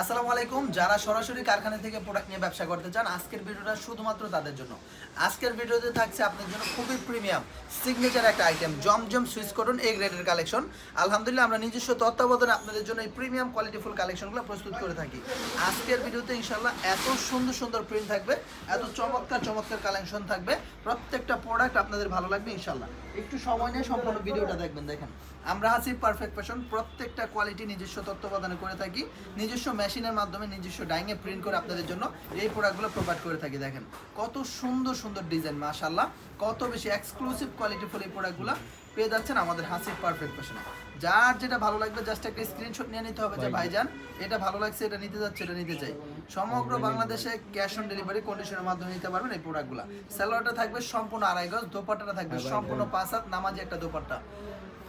আসসালামু আলাইকুম। যারা সরাসরি কারখানা থেকে প্রোডাক্ট নিয়ে ব্যবসা করতে চান, আজকের ভিডিওটা শুধুমাত্র তাদের জন্য। আজকের ভিডিওতে থাকছে আপনার জন্য খুবই প্রিমিয়াম সিগনেচার একটা আইটেম জমজম সুইচ করুন এই গ্রেডের কালেকশন আলহামদুলিল্লাহ, আমরা নিজস্ব তত্ত্বাবধানে আপনাদের জন্য এই প্রিমিয়াম কোয়ালিটিফুল কালেকশনগুলো প্রস্তুত করে থাকি। আজকের ভিডিওতে ইনশাল্লাহ এত সুন্দর সুন্দর প্রিন্ট থাকবে, এত চমৎকার চমৎকার কালেকশন থাকবে। প্রত্যেকটা প্রোডাক্ট আপনাদের ভালো লাগবে ইনশাল্লাহ একটু সময় নিয়ে সম্পূর্ণ ভিডিওটা দেখবেন, দেখেন। আমরা আছি পারফেক্ট ফ্যাশন প্রত্যেকটা কোয়ালিটি নিজস্ব তত্ত্বাবধানে করে থাকি, নিজস্ব মেশিনের মাধ্যমে নিজস্ব ডাইংয়ে প্রিন্ট করে আপনাদের জন্য এই প্রোডাক্টগুলো প্রোভাইড করে থাকি, দেখেন। কত সুন্দর সুন্দর ডিজাইন মাশাল্লাহ কত বেশি এক্সক্লুসিভ কোয়ালিটিফুল এই প্রোডাক্টগুলো পেয়ে যাচ্ছেন আমাদের হাসির পারফেক্ট ফ্যাশনে যার যেটা ভালো লাগবে জাস্ট একটা স্ক্রিনশট নিয়ে নিতে হবে যে ভাইজান এটা ভালো লাগছে এটা নিতে যাচ্ছে এটা নিতে চাই। সমগ্র বাংলাদেশে ক্যাশ অন ডেলিভারি কন্ডিশনের মাধ্যমে নিতে পারবেন এই প্রোডাক্টগুলো স্যালোয়ারটা থাকবে সম্পূর্ণ আড়াই গজ দোপাট্টাটা থাকবে সম্পূর্ণ পাঁচ হাত নামাজি একটা দোপাট্টা।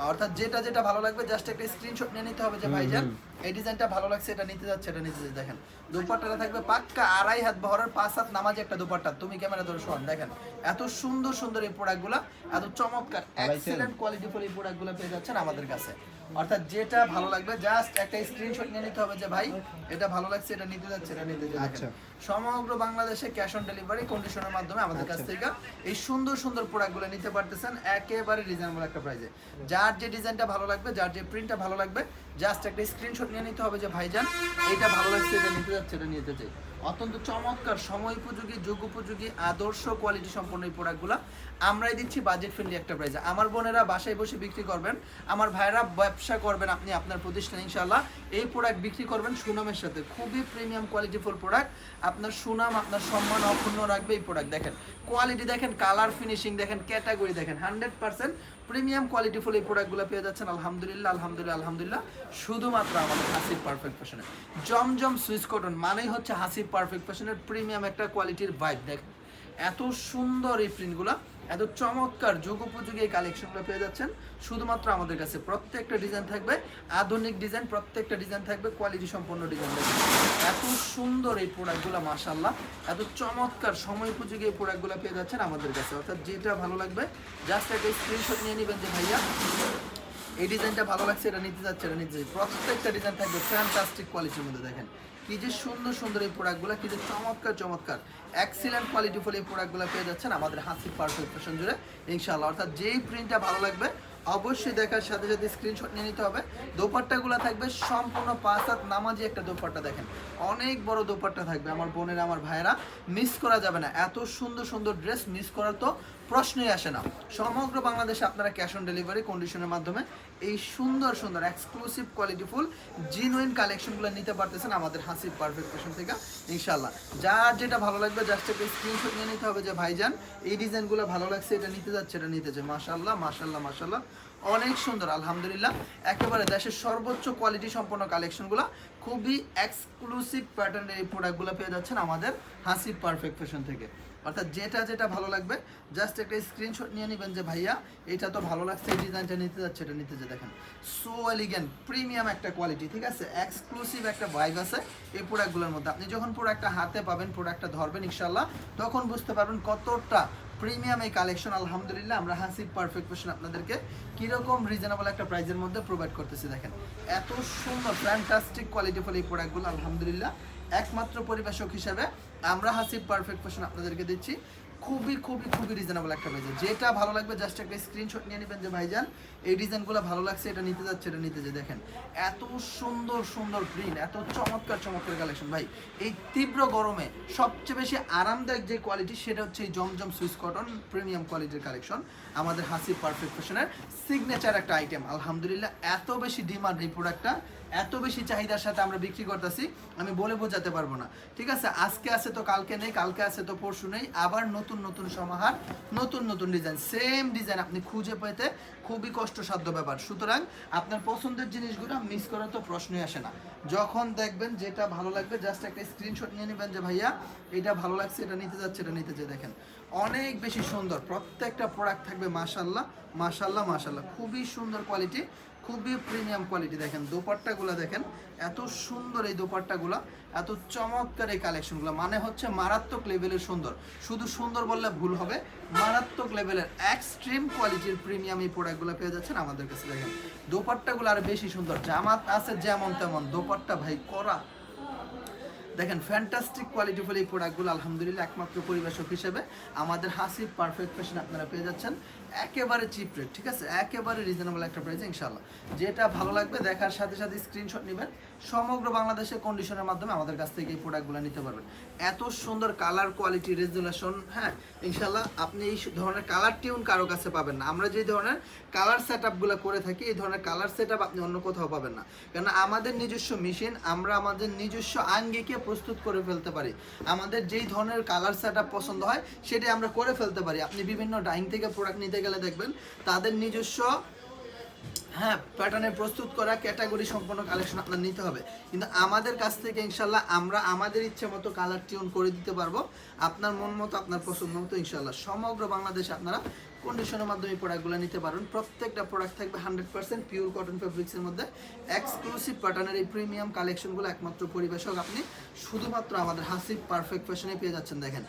অর্থাৎ যেটা যেটা ভালো লাগবে জাস্ট একটা স্ক্রিনশট নিয়ে নিতে হবে যে ভাইজান এই ডিজাইনটা ভালো লাগছে এটা নিতে যাচ্ছে এটা নিতে যাচ্ছে। দেখেন দোপাট্টাটা থাকবে পাক্কা আড়াই হাত বহরের পাঁচ হাত নামাজি একটা দোপাট্টা। তুমি ক্যামেরা ধরে শোন দেখেন এত সুন্দর সুন্দর এই প্রোডাক্টগুলো এত চমৎকার এক্সিলেন্ট কোয়ালিটিফুল এই প্রোডাক্টগুলো পেয়ে যাচ্ছেন আমাদের কাছে। অর্থাৎ যেটা ভালো লাগবে জাস্ট একটা স্ক্রিনশট নিয়ে নিতে হবে যে ভাই এটা ভালো লাগছে এটা নিতে যাচ্ছে এটা নিতে যাচ্ছে। আচ্ছা। সমগ্র বাংলাদেশে ক্যাশ অন ডেলিভারি কন্ডিশনের মাধ্যমে আমাদের কাছ থেকে এই সুন্দর সুন্দর প্রোডাক্টগুলো নিতে পারতেছেন। একেবারে রিজনেবল একটা প্রাইসে যার যে ডিজাইনটা ভালো লাগবে যার যে প্রিন্টটা ভালো লাগবে জাস্ট একটা স্ক্রিনশট নিয়ে নিতে হবে যে, ভাইজান এটা ভালো লাগছে এটা নিতে যাচ্ছে, এটা নিতে চাই। অত্যন্ত চমৎকার, সময় উপযোগী, যুগ উপযোগী, আদর্শ কোয়ালিটি সম্পন্ন এই প্রোডাক্টগুলো আমরাই দিচ্ছি বাজেট ফ্রেন্ডলি একটা প্রাইসে আমার বোনেরা বাসায় বসে বিক্রি করবেন, আমার ভাইরা ব্যবসা করবেন আপনি আপনার প্রতিষ্ঠানে ইনশাল্লাহ এই প্রোডাক্ট বিক্রি করবেন সুনামের সাথে। খুবই প্রিমিয়াম কোয়ালিটিফুল প্রোডাক্ট আপনার সুনাম, আপনার সম্মান অক্ষুণ্ণ রাখবে এই প্রোডাক্ট দেখেন। কোয়ালিটি দেখেন কালার ফিনিশিং দেখেন ক্যাটাগরি দেখেন। হান্ড্রেড পার্সেন্ট প্রিমিয়াম কোয়ালিটিফুল এই প্রোডাক্টগুলো পেয়ে যাচ্ছেন। আলহামদুলিল্লাহ আলহামদুলিল্লাহ আলহামদুলিল্লাহ। শুধুমাত্র আমাদের হাসির পারফেক্ট ফ্যাশনে জমজম সুইচ কটন মানেই হচ্ছে হাসির পারফেক্ট ফ্যাশনের প্রিমিয়াম একটা কোয়ালিটির বাইক দেখেন এত সুন্দর এই প্রিন্টগুলো এত চমৎকার যুগ উপযোগী এই কালেকশনগুলো পেয়ে যাচ্ছেন। শুধুমাত্র আমাদের কাছে প্রত্যেকটা ডিজাইন থাকবে, আধুনিক ডিজাইন প্রত্যেকটা ডিজাইন থাকবে কোয়ালিটি সম্পন্ন ডিজাইন থাকবে। এত সুন্দর এই প্রোডাক্টগুলো মাশাল্লাহ এত চমৎকার সময় উপযোগী এই প্রোডাক্টগুলো পেয়ে যাচ্ছেন আমাদের কাছে। অর্থাৎ যেটা ভালো লাগবে জাস্ট একটা স্ক্রিনশট নিয়ে নেবেন যে ভাইয়া এই ডিজাইনটা ভালো লাগছে, এটা নিতে যাচ্ছে এটা নিতে প্রত্যেকটা ডিজাইন থাকবে ফ্যান্টাস্টিক কোয়ালিটির মধ্যে দেখেন। কি যে সুন্দর সুন্দর এই প্রোডাক্টগুলো কি যে চমৎকার চমৎকার। এক্সিলেন্ট কোয়ালিটি ফুল এই প্রোডাক্টগুলো পেয়ে যাচ্ছেন আমাদের হাসি পারফেক্ট ফ্যাশন জুড়ে। ইনশাআল্লাহ, অর্থাৎ যেই প্রিন্টটা ভালো লাগবে অবশ্যই দেখার সাথে সাথে স্ক্রিনশট নিয়ে নিতে হবে। দোপাট্টাগুলো থাকবে সম্পূর্ণ পাঁচ হাত নামাজি একটা দোপাট্টা দেখেন। অনেক বড় দোপাট্টা থাকবে আমার বোনের, আমার ভাইয়েরা। মিস করা যাবে না। এত সুন্দর সুন্দর ড্রেস মিস করার তো প্রশ্নই আসে না। সমগ্র বাংলাদেশে আপনারা ক্যাশ অন ডেলিভারি কন্ডিশনের মাধ্যমে এই সুন্দর সুন্দর এক্সক্লুসিভ কোয়ালিটিফুল জিনুইন কালেকশনগুলো নিতে পারতেছেন আমাদের হাসি পারফেক্ট ফ্যাশন থেকে ইনশাল্লাহ যার যেটা ভালো লাগবে জাস্ট একটা স্ক্রিনশট নিয়ে নিতে হবে যে ভাইজান, এই ডিজাইনগুলো ভালো লাগছে, এটা নিতে যাচ্ছে, এটা নিতে চাই মাশাল্লাহ মাশাল্লাহ মাশাল্লাহ অনেক সুন্দর, আলহামদুলিল্লাহ। একেবারে দেশের সর্বোচ্চ কোয়ালিটি সম্পন্ন কালেকশনগুলো খুবই এক্সক্লুসিভ প্যাটার্নের এই প্রোডাক্টগুলো পেয়ে যাচ্ছেন আমাদের হাসি পারফেক্ট ফ্যাশন থেকে। অর্থাৎ যেটা যেটা ভালো লাগবে জাস্ট একটা স্ক্রিনশট নিয়ে নেবেন যে, ভাইয়া, এটা তো ভালো লাগছে, এই ডিজাইনটা নিতে যাচ্ছে, এটা নিতে যে দেখেন সো এলিগেন্ট প্রিমিয়াম একটা কোয়ালিটি ঠিক আছে? এক্সক্লুসিভ একটা ভাইব আছে এই প্রোডাক্টগুলোর মধ্যে। আপনি যখন প্রোডাক্টটা হাতে পাবেন প্রোডাক্টটা ধরবেন ইনশাল্লাহ তখন বুঝতে পারবেন কতটা প্রিমিয়াম এই কালেকশন আলহামদুলিল্লাহ, আমরা হাসিব পারফেক্ট ফ্যাশন আপনাদেরকে কীরকম রিজনেবল একটা প্রাইজের মধ্যে প্রোভাইড করতেছি। দেখেন, এত সুন্দর ফ্যান্টাস্টিক কোয়ালিটিফুল এই প্রোডাক্টগুলো আলহামদুলিল্লাহ। একমাত্র পরিবেশক হিসেবে আমরা হাসিব পারফেক্ট ফ্যাশন আপনাদেরকে দিচ্ছি। খুবই খুবই খুবই রিজনেবল একটা প্রাইজে যেটা ভালো লাগবে জাস্ট একটা স্ক্রিনশট নিয়ে নেবেন যে, ভাইজান, এই ডিজাইনগুলো ভালো লাগছে, এটা নিতে যাচ্ছে, এটা নিতে যে দেখেন, এত সুন্দর সুন্দর প্রিন্ট এত চমৎকার চমৎকার কালেকশন ভাই, এই তীব্র গরমে সবচেয়ে বেশি আরামদায়ক যে কোয়ালিটি সেটা হচ্ছে এই জমজম সুইস কটন প্রিমিয়াম কোয়ালিটির কালেকশন আমাদের হাসি পারফেক্ট ফ্যাশনের সিগনেচার একটা আইটেম আলহামদুলিল্লাহ, এত বেশি ডিমান্ড এই প্রোডাক্টটা এত বেশি চাহিদার সাথে আমরা বিক্রি করতেছি, আমি বলে বোঝাতে পারব না। ঠিক আছে, আজকে আছে তো, কালকে নেই, কালকে আছে তো, পরশু নেই, আবার নতুন নতুন নতুন সমাহার নতুন নতুন ডিজাইন সেম ডিজাইন আপনি খুঁজে পেতে খুবই কষ্টসাধ্য ব্যাপার। সুতরাং আপনার পছন্দের জিনিসগুলো মিস করার তো প্রশ্নই আসে না। যখন দেখবেন যেটা ভালো লাগবে জাস্ট একটা স্ক্রিনশট নিয়ে নেবেন যে, ভাইয়া, এটা ভালো লাগছে, এটা নিতে যাচ্ছে, এটা নিতে যে দেখেন, অনেক বেশি সুন্দর, প্রত্যেকটা প্রোডাক্ট থাকবে মাশাল্লাহ মাশাল্লাহ মাশাল্লাহ খুবই সুন্দর কোয়ালিটি খুবই প্রিমিয়াম কোয়ালিটি দেখেন, দোপাট্টাগুলো দেখেন, এত সুন্দর এই দোপাট্টাগুলো, এত চমৎকার এই কালেকশনগুলো মানে হচ্ছে মারাত্মক লেভেলের সুন্দর। শুধু সুন্দর বললে ভুল হবে, মারাত্মক লেভেলের এক্সট্রিম কোয়ালিটির প্রিমিয়াম এই প্রোডাক্টগুলো পেয়ে যাচ্ছেন আমাদের কাছে দেখেন। দোপাট্টাগুলো আর বেশি সুন্দর। জামাত আছে যেমন তেমন। দোপাট্টা ভাই করা। দেখেন ফ্যান্টাস্টিক কোয়ালিটি ফুল এই প্রোডাক্টগুলো আলহামদুলিল্লাহ, একমাত্র পরিবেশক হিসেবে। আমাদের হাসি পারফেক্ট ফ্যাশন আপনারা পেয়ে যাচ্ছেন। একেবারে চিপ রেট ঠিক আছে? একেবারে রিজনেবল একটা প্রাইসে ইনশাল্লাহ যেটা ভালো লাগবে, দেখার সাথে সাথে স্ক্রিনশট নেবেন। সমগ্র বাংলাদেশের কন্ডিশনের মাধ্যমে আমাদের কাছ থেকে এই প্রোডাক্টগুলো নিতে পারবেন। এত সুন্দর কালার কোয়ালিটি রেজুলেশন হ্যাঁ? ইনশাল্লাহ আপনি এই ধরনের কালার টিউন কারও কাছে পাবেন না। আমরা যে ধরনের কালার সেট আপগুলো করে থাকি, এই ধরনের কালার সেট আপনি অন্য কোথাও পাবেন না। কেন আমাদের নিজস্ব মেশিন আমরা আমাদের নিজস্ব আঙ্গিকে প্রস্তুত করে ফেলতে পারি। আমাদের যেই ধরনের কালার সেট পছন্দ হয়, সেটাই আমরা করে ফেলতে পারি। আপনি বিভিন্ন ডাইং থেকে প্রোডাক্ট নিতে গেলে দেখবেন তাদের নিজস্ব হ্যাঁ প্যাটার্নে প্রস্তুত করা ক্যাটাগরি সম্পন্ন কালেকশন আপনার নিতে হবে। কিন্তু আমাদের কাছ থেকে ইনশাল্লাহ আমরা আমাদের ইচ্ছে মতো কালার টিউন করে দিতে পারব। আপনার মন মতো, আপনার পছন্দ মতো ইনশাল্লাহ সমগ্র বাংলাদেশে আপনারা কন্ডিশনের মাধ্যমে প্রোডাক্টগুলো নিতে পারবেন। প্রত্যেকটা প্রোডাক্ট থাকবে হান্ড্রেড পার্সেন্ট পিওর কটন ফেব্রিক্সের মধ্যে। এক্সক্লুসিভ প্যাটার্নের এই প্রিমিয়াম কালেকশনগুলো একমাত্র পরিবেশক আপনি শুধুমাত্র আমাদের হাসিব পারফেক্ট ফ্যাশনে পেয়ে যাচ্ছেন। দেখেন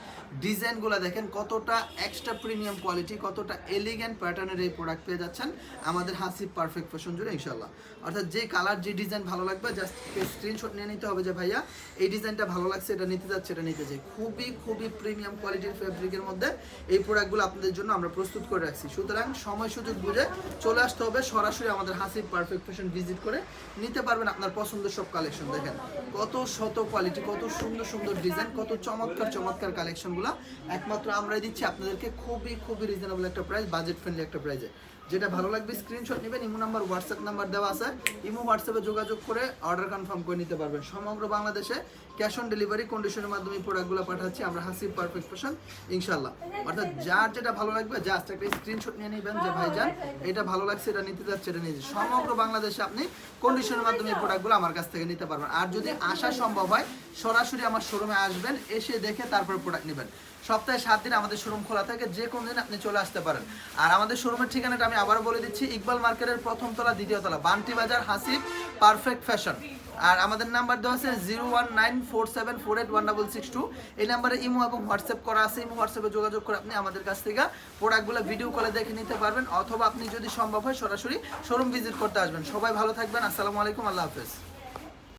ডিজাইনগুলো দেখেন কতটা এক্সট্রা প্রিমিয়াম কোয়ালিটি কতটা এলিগেন্ট প্যাটার্নের এই প্রোডাক্ট পেয়ে যাচ্ছেন আমাদের হাসিব পারফেক্ট ফ্যাশন জুড়ে ইনশাল্লাহ অর্থাৎ যে কালার যে ডিজাইন ভালো লাগবে জাস্ট স্ক্রিনশট নিয়ে নিতে হবে যে, ভাইয়া, এই ডিজাইনটা ভালো লাগছে, এটা নিতে যাচ্ছে, এটা নিতে চাই খুবই খুবই প্রিমিয়াম কোয়ালিটির ফেব্রিকের মধ্যে এই প্রোডাক্টগুলো আপনাদের জন্য আমরা প্রস্তুত করে রাখছি। সুতরাং সময় সুযোগ বুঝে চলে আসতে হবে সরাসরি আমাদের হাসিব পারফেক্ট ফ্যাশন ভিজিট করে। নিতে পারবেন আপনার পছন্দের সব কালেকশন দেখেন। কত শত কোয়ালিটি কত সুন্দর সুন্দর ডিজাইন কত চমৎকার চমৎকার কালেকশনগুলো একমাত্র আমরাই দিচ্ছি আপনাদেরকে খুবই খুবই রিজনেবল একটা প্রাইস বাজেট ফ্রেন্ডলি একটা প্রাইসে যেটা ভালো লাগবে স্ক্রিনশট নেবেন, ইমো নাম্বার হোয়াটসঅ্যাপ নাম্বার দেওয়া আছে। ইমো হোয়াটসঅ্যাপে যোগাযোগ করে অর্ডার কনফার্ম করে নিতে পারবেন। সমগ্র বাংলাদেশে ক্যাশ অন ডেলিভারি কন্ডিশনের মাধ্যমে প্রোডাক্টগুলো পাঠাচ্ছি, আমরা হাসিব পারফেক্ট ফ্যাশন ইনশাল্লাহ অর্থাৎ যার যেটা ভালো লাগবে জাস্ট একটা স্ক্রিনশট নিয়ে নেবেন যে, ভাইজান, এটা ভালো লাগছে, এটা নিতে যাচ্ছে, এটা নিয়ে সমগ্র বাংলাদেশে আপনি কন্ডিশনের মাধ্যমে প্রোডাক্টগুলো আমার কাছ থেকে নিতে পারবেন। আর যদি আসা সম্ভব হয় সরাসরি আমার শোরুমে আসবেন, এসে দেখে তারপর প্রোডাক্ট নেবেন। সপ্তাহে সাত দিন আমাদের শোরুম খোলা থাকে, যে কোনো দিন আপনি চলে আসতে পারেন। আর আমাদের শোরুমের ঠিকানাটা আমি আবার বলে দিচ্ছি, ইকবাল মার্কেটের প্রথম তলা, দ্বিতীয় তলা, বান্টি বাজার, হাসিব পারফেক্ট ফ্যাশন আর আমাদের নাম্বার দেওয়া আছে zero one nine four seven four eight one double six two এই নাম্বারে ইমো এবং হোয়াটসঅ্যাপ করা আছে, ইমো, হোয়াটসঅ্যাপে যোগাযোগ করে আপনি আমাদের কাছ থেকে প্রোডাক্টগুলো ভিডিও কলে দেখে নিতে পারবেন, অথবা আপনি যদি সম্ভব হয় সরাসরি শোরুম ভিজিট করতে আসবেন। সবাই ভালো থাকবেন, আসসালামু আলাইকুম, আল্লাহ হাফেজ।